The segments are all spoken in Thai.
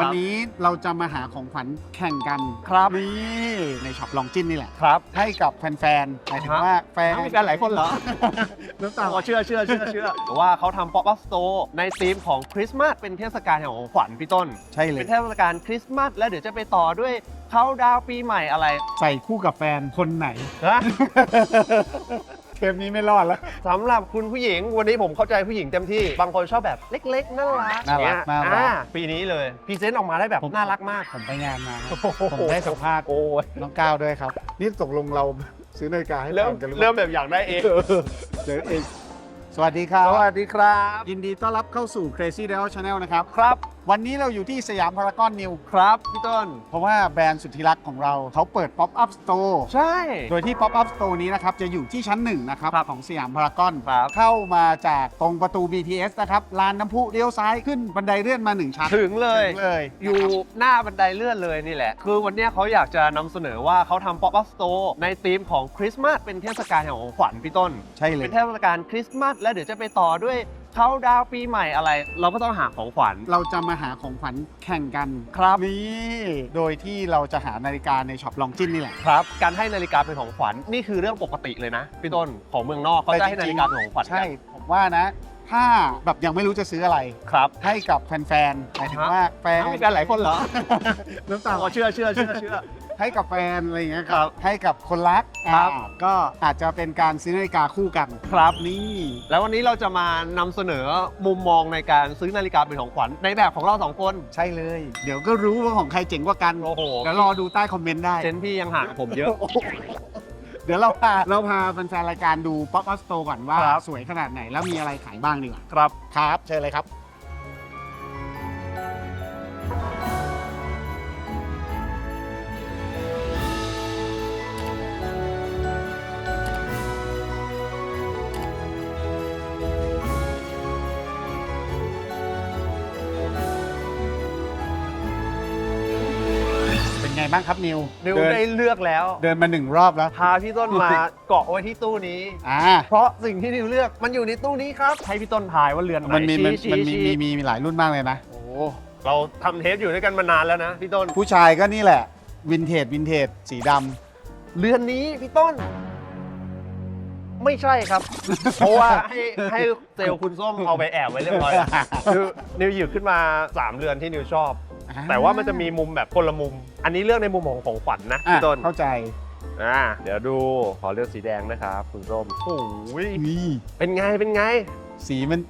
วันนี้เราจะมาหาของขวัญแข่งกันครับนี่ในช็อปลองจิ้นนี่แหละครับให้กับแฟนๆหมายถึงว่าแฟนมีแฟนหลายคนเหรอน้ำตาอ๋อเชื่อเชื่อเชื่อเชื่อว่าเขาทำ pop up store ในธีมของคริสต์มาสเป็นเทศกาลแห่งของขวัญพี่ต้น ใช่เลย เป็นเทศกาลคริสต์มาสแล้วเดี๋ยวจะไปต่อด้วยเขาดาวน์ปีใหม่อะไร ใส่คู่กับแฟนคนไหนนะ เทปนี้ไม่รอดแล้ว สำหรับคุณผู้หญิงวันนี้ผมเข้าใจผู้หญิงเต็มที่ บางคนชอบแบบเล็กๆน่ารักน่ารักอย่งเงี้ยน่ารัก อ่ปีนี้เลยพรีเซนต์ออกมาได้แบบน่ารักมาก ผมไปงานมาโอ้โหผมได้สัมภาษณ์โอ้ยน้องก้าวด้วยครับ นี่ตกลงเราซื้อนาฬิกาให้เริ่มแฟนกันหรือเปเริ่ล่ามแบบอยากได้เองเดี๋ยวเองสวัสดีครับ สวัสดีครับ ยินดีต้อนรับเข้าสู่ Crazy d e l Channel นะครับ ครับ วันนี้เราอยู่ที่สยามพารากอนนิวครับพี่ต้น เพราะว่าแบรนด์สุดที่รักของเราเขาเปิด Pop Up Store ใช่ โดยที่ Pop Up Store นี้นะครับ จะอยู่ที่ชั้นหนึ่งนะครับ ครับของสยามพารากอนครับเข้ามาจากตรงประตู BTS นะครับลานน้ำพุเลี้ยวซ้ายขึ้นบันไดเลื่อนมาหนึ่งชั้นถึงเลย ถึงเลยอยู่หน้าบันไดเลื่อนเลยนี่แหละ คือวันเนี้ยเขาอยากจะนำเสนอว่าเขาทำ pop up store ในธีมของคริสต์มาสเป็นเทศกาลแห่งของขวัญพี่ต้น ใช่เลเป็ย นเทศกาลคริสต์มาสแล้วเดี๋ยวจะไปต่อด้วย เขาดาวน์ปีใหม่อะไร เราก็ต้องหาของขวัญ เราจะมาหาของขวัญแข่งกันครับ นี่ โดยที่เราจะหานาฬิกาในช็อปลองจิ้นนี่แหละ ครับ การให้นาฬิกาเป็นของขวัญนี่คือเรื่องปกติเลยนะพี่ต้นของเมืองนอกเขาจะให้นาฬิกาเป็นของขวัญกันใช่ ผมว่านะ ถ้าแบบยังไม่รู้จะซื้ออะไร ครับ ให้กับแฟนๆหมายถึงว่าแฟนมีแฟนหลายคนเหรอ น้ำตา อ๋อเชื่อเชื่อเชื่อเชื่อ ให้กับแฟนอะไรอย่างเงี้ยครับ ให้กับคนรักครับ อ่าก็อาจจะเป็นการซื้อนาฬิกาคู่กัน ครับ นี่ แล้ววันนี้เราจะมานำเสนอมุมมองในการซื้อนาฬิกาเป็นของขวัญในแบบของเราสองคน ใช่เลย เดี๋ยวก็รู้ว่าของใครเจ๋งกว่ากันโอ้โหเดี๋ยวรอดูใต้คอมเมนต์ได้ เซนส์พี่ยังห่างกับผมเยอะ เดี๋ยวเราพาเราพาแฟนๆรายการดู Pop Up Store ก่อนว่า ครับ สวยขนาดไหนแล้วมีอะไรขายบ้างดีกว่าครับ ครับ เชิญเลยครับ บ้างครับนิวนิวเดินได้เลือกแล้ว เดินมาหนึ่งรอบแล้ว พาพี่ต้นมาเกาะไว้ที่ตู้นี้ อ่า เพราะสิ่งที่นิวเลือกมันอยู่ในตู้นี้ครับ ให้พี่ต้นทายว่าเรือนไหนมันมีมันชี้มันมีชี้มีมีมีหลายรุ่นมากเลยนะ โอ้เราทำเทปอยู่ด้วยกันมานานแล้วนะพี่ต้น ผู้ชายก็นี่แหละ วินเทจวินเทจสีดเรือนนี้พี่ต้น ไม่ใช่ครับ เพราะว่าให้ให้เซลล์คุณส้มเอาไปแอบไว้เรียบร้อยแล้วคือนิวหยิบขึ้นมา3เรือนที่นิวชอบำแต่ว่ามันจะมีมุมแบบคนละมุม อันนี้เลือกในมุมของของขวัญนะอะพี่ต้นเข้าใจอ่าเดี๋ยวดูขอเลือกสีแดงนะครับคุณส้มโอ้ยนี่เป็นไงเป็นไง สีมัน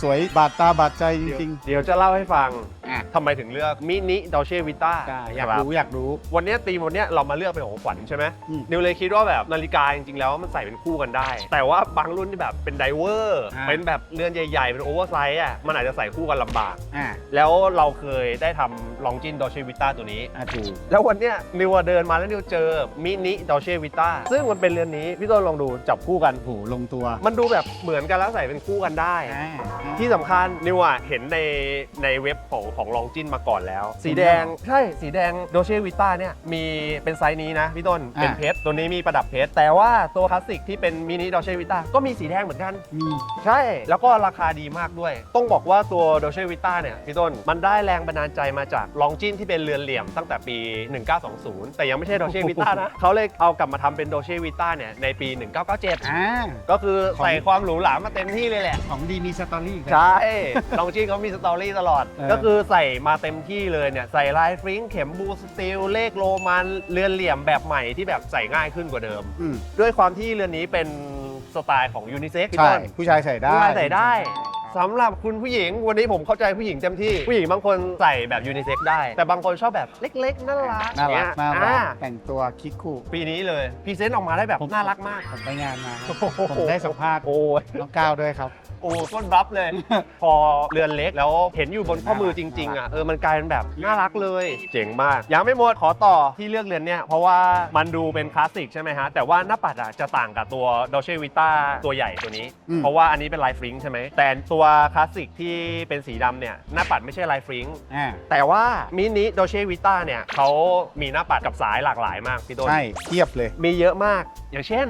สวยบาดตาบาดใจจริง เดี๋ยวจะเล่าให้ฟังๆอะ ทำไมถึงเลือกมินิดอเช่วิต้าอยากรู้อยากรู้ วันเนี้ยธีมวันเนี้ยเรามาเลือกเป็นของขวัญใช่ไหมอืม นิวเลยคิดว่าแบบนาฬิกาจริงๆแล้วมันใส่เป็นคู่กันได้ แต่ว่าบางรุ่นที่แบบเป็นไดเวอร์ อ่า เป็นแบบเรือนใหญ่ๆ เป็นโอเวอร์ไซส์อะมันอาจจะใส่คู่กันลำบาก อะแล้วเราเคยได้ทำลองจินดอเช่วิต้าตัวนี้ อะถูกแล้ววันเนี้ยนิวอะเดินมาแล้วนิวเจอมินิดอเช่วิต้าซึ่งมันเป็นเรือนนี้พี่ต้นลองดูจับคู่กัน โหลงตัวมันดูแบบเหมือนกันแล้วใส่เป็นคู่กันได้ อะที่สำคัญนิวอะเห็นในในเว็บของของลองจินมาก่อนแล้ว สีแดงใช่สีแดงโดเชวิต้าเนี่ยมีเป็นไซส์นี้นะพี่ต้นเป็นเพชรตัวนี้มีประดับเพชรแต่ว่าตัวคลาสสิกที่เป็นมินิโดเชวิต้าก็มีสีแดงเหมือนกัน มี ใช่ แล้วก็ราคาดีมากด้วย ต้องบอกว่าตัวโดเชวิต้าเนี่ยพี่ต้น มันได้แรงบันดาลใจมาจากลองจินที่เป็นเรือนเหลี่ยมตั้งแต่ปี 1920 แต่ยังไม่ใช่โดเชวิต้านะ เขาเลยเอากลับมาทำเป็นโดเชวิต้าเนี่ยในปี 1997 อ่า ก็คือของใส่ความหรูหรามาเต็มที่เลยแหละ ของดีมีสตอรี่อีกแล้วใช่ ลองจีนเขามีสตอรี่ตลอด เออ ก็คือใส่มาเต็มที่เลยเนี่ย ใส่ลายฟริ้งเข็มบูสตีลเลขโรมันเรือนเหลี่ยมแบบใหม่ที่แบบใส่ง่ายขึ้นกว่าเดิม อืมด้วยความที่เรือนนี้เป็นสไตล์ของยูนิเซ็กใช่ ผู้ชายใส่ได้ ผู้ชายใส่ได้ สำหรับคุณผู้หญิงวันนี้ผมเข้าใจผู้หญิงเต็มที่ผู้หญิงบางคนใส่แบบยูนิเซ็กได้ แต่บางคนชอบแบบเล็กๆน่ารักน่ารักเงี้ยน่ารัอ่กแต่งตัวคิกคูปีนี้เลยพรีเซนต์ออกมาได้แบบน่ารักมาก ผมไปงานมาโอ้โหผมได้สัมภาษณ์โอ้ยน้องก้าวด้วยครับโอ้ต้นรับเลย พอเรือนเล็กแล้วเห็นอยู่บนข้อมือจริงๆอะเออมันกลายเป็นแบบน่ารักเลย เจ๋งมาก ยังไม่หมดขอต่อที่เลือกเรือนเนี่ยเพราะว่ามันดูเป็นคลาสสิกใช่ไหมฮะ แต่ว่าหน้าปัดอะจะต่างกับตัวดอเชวิต้าตัวใหญ่ตัวนี้อืมเพราะว่าอันนี้เป็นลายฟริงค์ใช่ไหมแต่ตัวคลาสสิกที่เป็นสีดำเนี่ยหน้าปัดไม่ใช่ลายฟริงค์อ่าแต่ว่ามินิดอเชวิต้าเนี่ยเขามีหน้าปัดกับสายหลากหลายมากพี่ต้น ใช่เทียบเลย มีเยอะมาก อย่างเช่น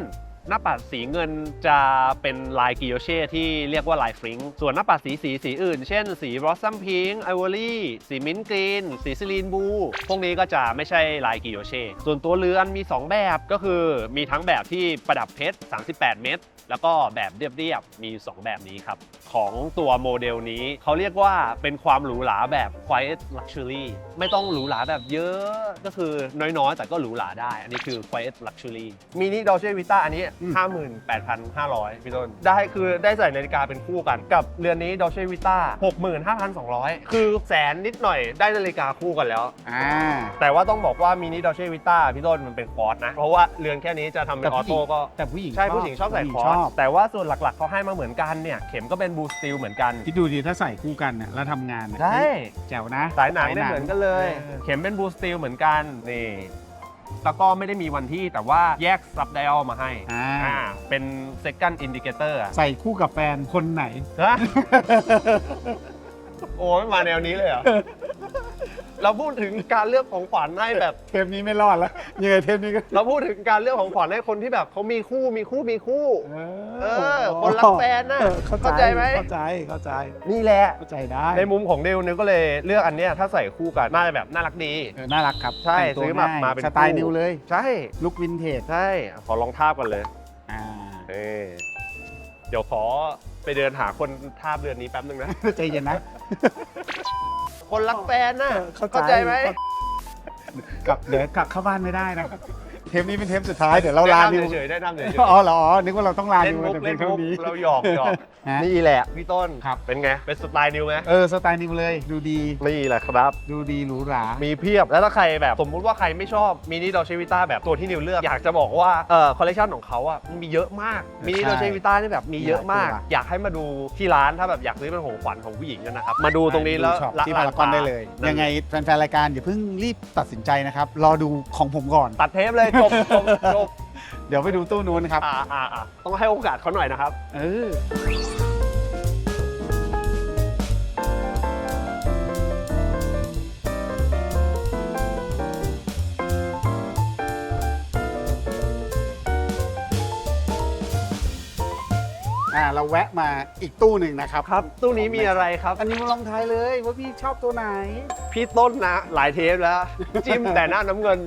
หน้าปัดสีเงินจะเป็นลายกิโยเช่ที่เรียกว่าลายฟริงก์ส่วนหน้าปัดสีสีสีอื่น เช่นสีบลอสซัมพิงค์ไอวอรี่สีมิ้นท์กรีน สีซิลีนบู พวกนี้ก็จะไม่ใช่ลายกิโยเช่ส่วนตัวเรือนมี 2 แบบก็คือมีทั้งแบบที่ประดับเพชร 38 เม็ดแล้วก็แบบเรียบๆมีอยู่สองแบบนี้ครับ ของตัวโมเดลนี้เขาเรียกว่าเป็นความหรูหราแบบ quiet luxury ไม่ต้องหรูหราแบบเยอะก็คือน้อยๆ แต่ก็หรูหราได้ อันนี้คือ quiet luxury มินิดอ l เ e วิต้าอันนี้อืม 58,500 พี่ต้น ได้คือได้ใส่นาฬิกาเป็นคู่กันกับเรือนนี้ดอ l เ e วิต้า65,200 คือแสนนิดหน่อยได้นาฬิกาคู่กันแล้ว อ่า แต่ว่าต้องบอกว่ามินิดอ l เ e วิต้าพี่ต้นมันเป็นคอร์สนะ เพราะว่าเรือนแค่นี้จะทำเป็นออโต้ก็ แต่ผู้หญิงใช่ผู้หญิงชอบใส่คอชร์สอบแต่ว่าส่วนหลักๆเขาให้มาเหมือนกันเนี่ย เข็มก็เป็นบูสติลเหมือนกัน คิดดูดีถ้าใส่คู่กันน่ะแล้วทำงานน่ะใช่เฮ้ยแจ๋วนะ สายหนังเนี่ยเหมือนกันเลยออเข็มเป็นบูสติลเหมือนกันนี่ แล้วก็ไม่ได้มีวันที่แต่ว่าแยกซับได a l มาให้อ่า อ่าเป็น second indicator อะใส่คู่กับแฟนคนไหน ฮะ โอ้ยมาแนวนี้เลยเหรอ เราพูดถึงการเลือกของขวัญให้แบบ เทปนี้ไม่รอดแล้วยังไงเทปนี้ก็เราพูดถึงการเลือกของขวัญให้คนที่แบบเขามีคู่มีคู่มีคู่ เอเออคนรักแฟนน่ะเออเข้าเข้าใจไหมเข้าใจเข้าใจนี่แหละเข้าใจได้ ในมุมของเดลเนี่ยก็เลยเลือกอันเนี้ยถ้าใส่คู่กันน่าจะแบบน่ารักดีเออน่ารักครับใช่แต่งตัวซื้อมาง่ยมาเป็นสไตล์คู่นิวเลย ใช่ลุควินเทจใช่ขอลองทาบกันเลยอ่าเออเดี๋ยวขอไปเดินหาคนทาบเรือนนี้แป๊บนึงนะ ใจเย็นนะ คนรักแฟนน่ะเข้าใจเข้าใจไหม กลับเดี๋ยวกลับเข้าบ้านไม่ได้นะเทปนี้เป็นเทปสุดท้ายเดี๋ยวเราลานิวเฉยๆได้นำเฉยอ๋อเหรออ๋อนึกว่าเราต้องลาๆเล่นนิวมุกแต่เพีเล่ยนงเท่ามุกนี้ เราหยอกหยอกฮะ นี่แหละพี่ต้นครับ เป็นไง เป็นสไตล์นิวไหมเออสไตล์นิวเลย ดูดีนี่แหละครับ ดูดีหรูหรามีเพียบแล้วถ้าใครแบบ สมมุติว่าใครไม่ชอบมินิดอเชวิต้าแบบตัวที่นิวเลือก อยากจะบอกว่าเอ่อคอลเลคชันของเขาอะมันมีเยอะมากมินิดอเชวิต้านี่แบบมีเยอะมากมีหลายตัวอยากให้มาดูที่ร้านถ้าแบบอยากซื้อเป็นของขวัญของผู้หญิงนะครับมาดูตรงนี้แล้วช็อปละที่พารากอนได้เลยนั่นยังไงแฟนๆรายการอย่าเพิ่งรีบตัดสินใจนะครับ รอดูของผมก่อน ตัดเทปเลยจบจบจบเดี๋ยวไปดูตู้นู้นครับ อ่าอ่าอ่าต้องให้โอกาสเขาหน่อยนะครับ เออ อ่า เราแวะมาอีกตู้หนึ่งนะครับ ครับ ตู้นี้มีอะไรครับ อันนี้มาลองทายเลยว่าพี่ชอบตัวไหน พี่ต้นนะ หลายเทปแล้ว จิ้มแต่หน้าน้ำเงิน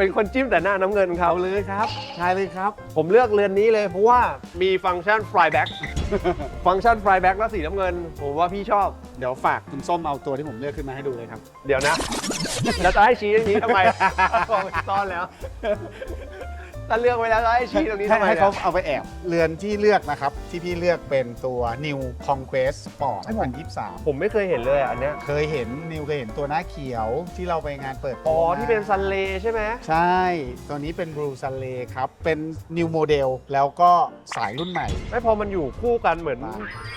เป็นคนจิ้มแต่หน้าน้ำเงินครัเอาบเลยครับทายเลยครับ ผมเลือกเรือนนี้เลย เพราะว่ามีฟังก์ชัน flyback ฟังก์ชัน flyback และสีน้ำเงิน ผมว่าพี่ชอบ เดี๋ยวฝากคุณส้มเอาตัวที่ผมเลือกขึ้นมาให้ดูเลยครับ เดี๋ยวนะ แล้วจะให้ชี้ตรงนี้ทำไมบอกไปซ่อนแล้ว ถ้าเลือกไว้แล้วจะให้ชี้ตรงนี้ให้ทำไมให้นี่ยเขาเอาไปแอบ เรือนที่เลือกนะครับ ที่พี่เลือกเป็นตัว New Conquest Sport 2023 ผมไม่เคยเห็นเลยอะอันเนี้ยเคยเห็นนิวเคยเห็นตัวหน้าเขียวที่เราไปงานเปิดตัวอ๋อมาที่เป็นซันเลใช่ไหมใช่ ตัวนี้เป็น Blue s u n l a y ครับ เป็น New Model แล้วก็สายรุ่นใหม่ ไม่พอมันอยู่คู่กันเหมือน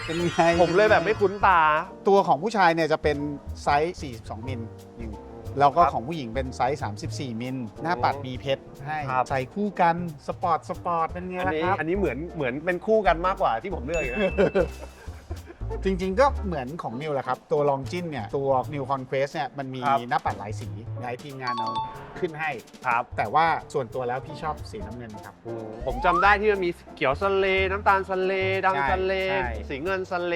เป็นไงผมเลยแบบไม่คุ้นตา ตัวของผู้ชายเนี่ยจะเป็นไซส์ 42 มิลนิว แล้วก็ครับของผู้หญิงเป็นไซส์ 34 มิล หน้าปัดมีเพชรให้ครับ ใส่คู่กันสปอร์ตสปอร์ตเป็นไงอันล่ะนี้ครับ อันนี้เหมือนเหมือนเป็นคู่กันมากกว่าที่ผมเลือกอีกนะ จริงๆก็เหมือนของนิวแหละครับ ตัวลองจินเนี่ยตัว New Conquest เนี่ยมันมีครับ หน้าปัดหลายสีย้ายทีมงานเอาขึ้นให้ ครับแต่ว่าส่วนตัวแล้วพี่ชอบสีน้ำเงินครับผมจำได้ที่มันมีเขียวซันเล น้ำตาลซันเล ใช่ดำซันเลใช่ สีเงินซันเล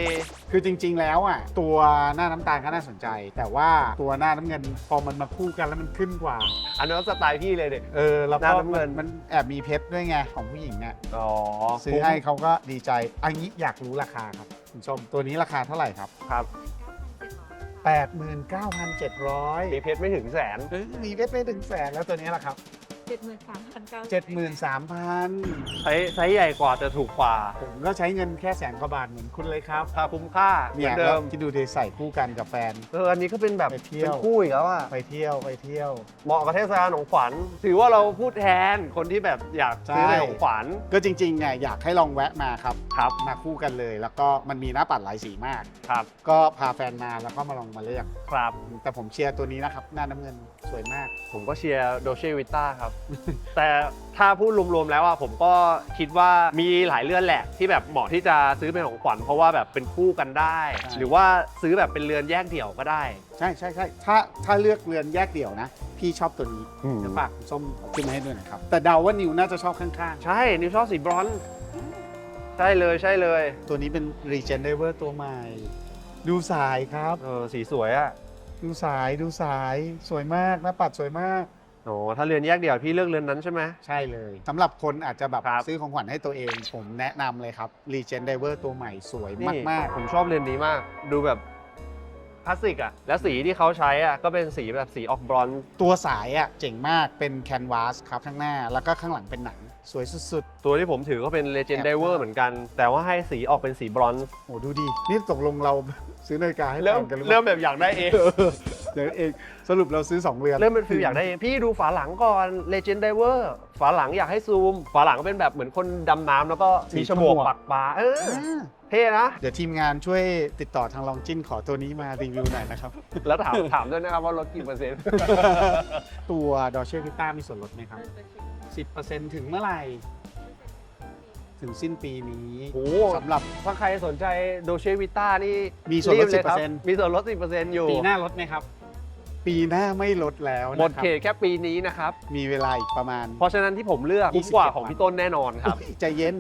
คือจริง ๆ แล้วอะตัวหน้าน้ำตาลก็น่าสนใจ แต่ว่าตัวหน้าน้ำเงินพอมันมาคู่กันแล้วมันขึ้นกว่า อันนั้นสไตล์พี่เลยเด็ก เออแล้วหน้าก็น้ำเงิน มันแอบมีเพชรด้วยไงของผู้หญิงเนี่ยอ๋อซื้อให้เขาก็ดีใจอันนี้อยากรู้ราคาครับ คุณชมตัวนี้ราคาเท่าไหร่ครับ ครับ 89,700 มีเพชรไม่ถึงแสนเฮ้ยมีเพชรไม่ถึงแสนแล้วตัวนี้ล่ะครับ เจ็ดหมื่นสามพันเก้า73,000 ไซส์ไซส์ใหญ่กว่าแต่ถูกกว่า ผมก็ใช้เงินแค่แสนกว่าบาทเหมือนคุณเลยครับ ค่าคุ้มค่าเหมืเนี่อยนเดิมที่ดูดีใส่คู่กันกับแฟน เอออันนี้ก็เป็นแบบไปเที่ยวเป็นคู่อีกแล้วอะไปเที่ยวไปเที่ยว เหมาะกับเทศกาลของขวัญ ถือว่าเราพูดแทนคนที่แบบอยากซื้อใช่เป็นของขวัญก็จริงๆเนี่ยอยากให้ลองแวะมาครับ ครับมาคู่กันเลย แล้วก็มันมีหน้าปัดหลายสีมาก ครับก็พาแฟนมาแล้วก็มาลองมาเลือก ครับ แต่ผมเชียร์ตัวนี้นะครับ หน้าน้ำเงิน สวยมาก ผมก็เชียร์โดเชวิต้าครับ แต่ถ้าพูดรวมๆแล้วอะผมก็คิดว่ามีหลายเรือนแหละที่แบบเหมาะที่จะซื้อเป็นของขวัญเพราะว่าแบบเป็นคู่กันได้ ใช่ หรือว่าซื้อแบบเป็นเรือนแยกเดี่ยวก็ได้ใช่ใช่ใช่ถ้าถ้าเลือกเรือนแยกเดี่ยวนะ พี่ชอบตัวนี้เดี๋ยวฝากคุณส้มเอาขึ้นมาให้ด้วยหนะครับ แต่เดาว่านิวน่าจะชอบข้างใช่นิวชอบสีบรอนซ์ใช่เลยใช่เลยๆ ตัวนี้เป็น Regen Diver ตัวใหม่ ดูสายครับ เออสีสวยอะ ดูสายดูสายสวยมากหน้าปัดสวยมาก โอ้ถ้าเรือนแยกเดี่ยวพี่เลือกเรือนนั้นใช่ไหม ใช่เลยสำหรับคนอาจจะแบบครับ ซื้อของขวัญให้ตัวเอง ผมแนะนำเลยครับ Regen Diver ตัวใหม่สวยนี่มากผมชอบเรือนนี้มาก ดูแบบคลาสสิกอะแล้วสีที่เขาใช้อะก็เป็นสีแบบสีออกบรอนซ์ ๆ ตัวสายอะเจ๋งมากเป็นแคนวาสครับข้างหน้า แล้วก็ข้างหลังเป็นหนัง สวยสุดตัวที่ผมถือก็เป็น Legend แอบ Diver เหมือนกัน แต่ว่าให้สีออกเป็นสีบรอนซ์ ๆโอ้ดูดี นี่ตกลงเรา ซื้อนาฬิกาให้เริ่มแฟนกันหรือเปเริ่ล่ามแบบอยากได้เองเออเดี๋ยวเองสรุปเราซื้อ2เรือนเริ่มเป็นฟิลอยากได้เอง พี่ดูฝาหลังก่อน Legend Diver ฝาหลังอยากให้ซูม ฝาหลังเป็นแบบเหมือนคนดำน้ำแล้วก็มีฉมวกปักปลาเออ อ่าเท่นะ เดี๋ยวทีมงานช่วยติดต่อทางลองจิ้นขอตัวนี้มารีวิวหน่อยนะครับ แล้วถามถามด้วยนะครับว่าลดกี่เปอร์เซ็นต์ ตัวดอเช่พิต้ามีส่วนลดไหมครับ 10%ถึงเมื่อไหร่ ถึงสิ้นปีนี้โอ้สำหรับถ้าใครสนใจโดเชวิต้านี่มีส่วนลดรีบเยครับ10%มีส่วนลด 10%อยู่ ปีหน้าลดไหมครับ ปีหน้าไม่ลดแล้วนะครับหมดเขตแค่ปีนี้นะครับ มีเวลาอีกประมาณ เพราะฉะนั้นที่ผมเลือกคุ้มกว่าของพี่ต้นแน่นอนครับ ใจเย็น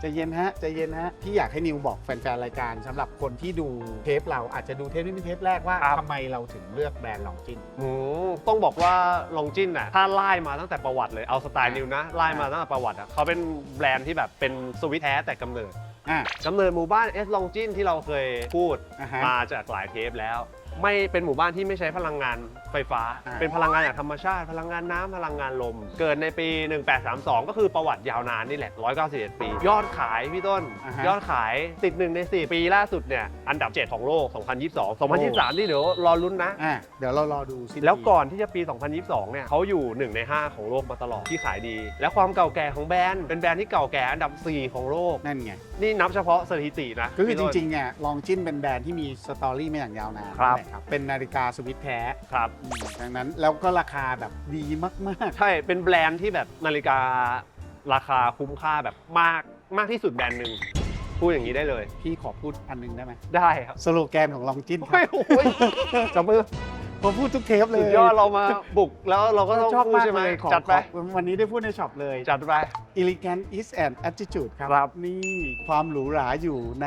ใจเย็นฮะ ใจเย็นฮะพี่อยากให้นิวบอกแฟนๆ รายการสำหรับคนที่ดูเทปเราอาจจะดูเทปนี้เป็นเทปแรกว่าครับ ทำไมเราถึงเลือกแบรนด์ลองจิน อืมต้องบอกว่าลองจินน่ะถ้าไล่มาตั้งแต่ประวัติเลยเอาสไตล์อะนิวนะไล่มาตั้งแต่ประวัติอะเขาเป็นแบรนด์ที่แบบเป็นสวิตแท้แต่กำเนิดอะกำเนิดหมู่บ้านเอสลองจินที่เราเคยพูด อ่าฮะ มาจากหลายเทปแล้ว ไม่เป็นหมู่บ้านที่ไม่ใช้พลังงานไฟฟ้า อ่า เป็นพลังงานจากธรรมชาติ พลังงานน้ำพลังงานลม เกิดในปี 1832 ก็คือประวัติยาวนานนี่แหละ 191 ปี ยอดขายพี่ต้น อ่าฮะยอดขายติดหนึ่งใน 4 ปีล่าสุดเนี่ยอันดับ 7 ของโลก 2022 2023 นี่เดี๋ยวรอลุ้นนะ อะเดี๋ยวเรารอดูสิ้นปีแล้วก่อนที่จะปี 2022 เนี่ยเขาอยู่ 1 ใน 5 ของโลกมาตลอดที่ขายดี และความเก่าแก่ของแบรนด์เป็นแบรนด์ที่เก่าแก่อันดับ 4 ของโลก นั่นไง นี่นับเฉพาะสถิตินะก็คือจพี่ต้น ริงๆเนี่ยลองจินเป็นแบรนด์ที่มีสตอรี่มาอย่างยาวนานครับนั่นแหละเป็นนาฬิกาสวิตแท้ครับอืมดังนั้นแล้วก็ราคาแบบดีมาก ใช่ เป็นแบรนด์ที่แบบนาฬิการาคาคุ้มค่าแบบมากมากที่สุดแบรนด์หนึ่งพูดอย่างนี้ได้เลย ๆ พี่ขอพูดอันนึงได้ไหมได้ครับสโลแกนของลองจินคโอ้รัยบโอ้ยจับมือผมพูดทุกเทปเลยสุดยอดเรามาบุกแล้วเราก็ต้องชอบพูดมากใช่ไหมเลยขอจัดไปขอวันนี้ได้พูดในช็อปเลย จัดไป elegant is an attitude ครับ ครับ นี่ความหรูหราอยู่ใน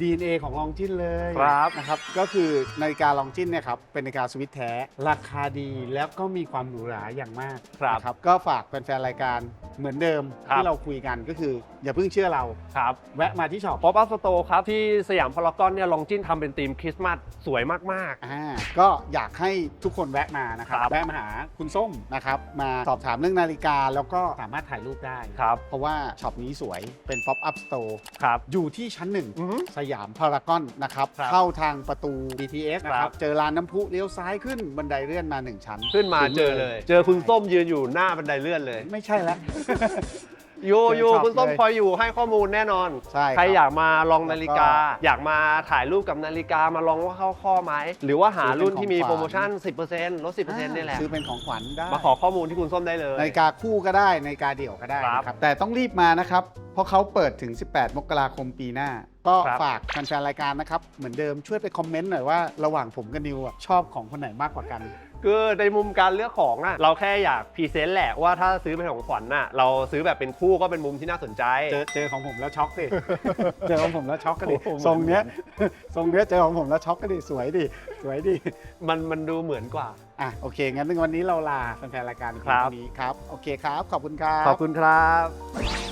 DNA ของลองจินเลยครับนะครับ ก็คือนาฬิกาลองจินเนี่ยครับเป็นนาฬิกาสวิตแท้ ราคาดีแล้วก็มีความหรูหราอย่างมากครับนะก็ฝากแฟนๆรายการเหมือนเดิมครับ ที่เราคุยกันก็คือ อย่าเพิ่งเชื่อเรา ครับแวะมาที่ช็อปป๊อปอัพสโตร์ครับที่สยามพารากอนเนี่ยลองจิ้นทำเป็นธีมคริสต์มาสสวยมาก อ่าก็อยากให้ทุกคนแวะมานะครับครับ แวะมาหาคุณส้มนะครับ มาสอบถามเรื่องนาฬิกาแล้วก็สามารถถ่ายรูปได้ ๆ ครับเพราะว่าช็อปนี้สวยเป็น Pop Up Store ครับอยู่ที่ชั้นหนึ่งอือฮึสยามพารากอนนะครับ ครับเข้าทางประตู BTS นะคครัรับ บ เจอลานน้ำพุเลี้ยวซ้ายขึ้นบันไดเลื่อนมา 1 ชั้นขึ้นมาถึงเจอเลย เจอคุณส้มยืนอยู่หน้าบันไดเลื่อนเลย ไม่ใช่แล้ว โยโยเจอช็อปคุณส้มเลยคอยอยู่ให้ข้อมูลแน่นอน ใช่ครับใครอยากมาลองนาฬิกาแล้วก็อยากมาถ่ายรูปกับนาฬิกามาลองว่าเข้าข้อไหม หรือว่าหารุ่นที่มีซื้อเป็นของโปรโมชั่น 10%ลด 10%นี่แหละ ซื้อเป็นของขวัญได้ มาขอข้อมูลที่คุณส้มได้เลย นาฬิกาคู่ก็ได้นาฬิกาเดี่ยวก็ได้ครับนะครับแต่ต้องรีบมานะครับ เพราะเขาเปิดถึง 18 มกราคมปีหน้า ก็ครับ ฝากแฟนๆรายการนะครับ เหมือนเดิมช่วยไปคอมเมนต์หน่อยว่าระหว่างผมกับนิวอะชอบของคนไหนมากกว่ากัน คือในมุมการเลือกของอะเราแค่อยากพรีเซนต์แหละว่าถ้าซื้อเป็นของขวัญน่ะเราซื้อแบบเป็นคู่ก็เป็นมุมที่น่าสนใจ เจอเจอของผมแล้วช็อกสิ เจอของผมแล้วช็อกก็ดิโอ้โห ทรงเนี้ยทรงเนี้ยเจอของผมแล้วช็อกก็ดิสวยดิสวยดิมันมันดูเหมือนกว่า อะโอเค งั้นวันนี้เราลาแฟนๆรายการครับเพียงเท่านี้ครับ โอเคครับ ขอบคุณครับ ขอบคุณครับ